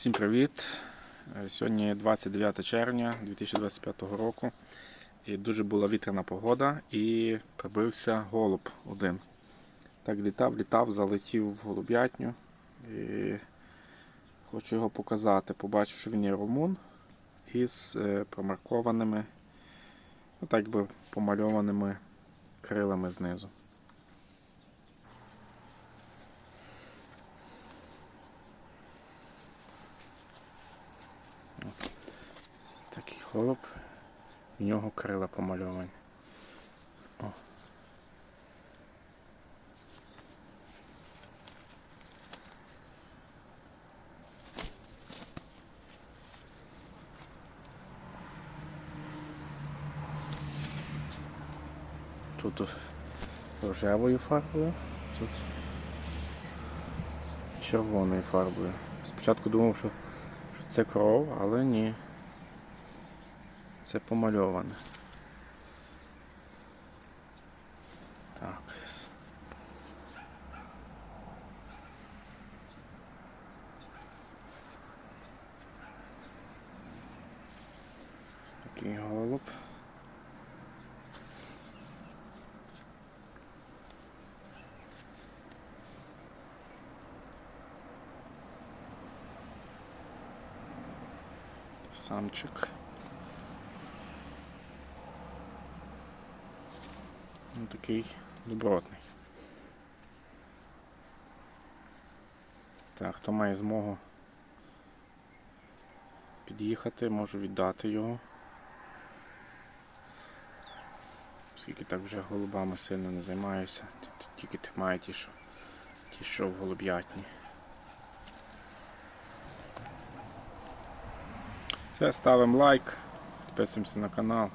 Всім привіт! Е, Сьогодні 29 червня 2025 року. І дуже була вітряна погода і прибився голуб один. Так літав, літав, залетів в голуб'ятню. І хочу його показати. Побачив, що він є румун із е, промаркованими, ну, так би помальованими крилами знизу. Голуб, в нього крила помальовані. О. Тут рожевою фарбою, тут червоною фарбою. Спочатку думав, що, що це кров, але ні. Це помальоване. Так. Такий голуб. Самчик. Такий добротний. Так, хто має змогу під'їхати, можу віддати його. Оскільки так вже голубами сильно не займаюся, тільки тримаю ті, що, ті, що в голуб'ятні. Все, ставимо лайк, підписуємося на канал.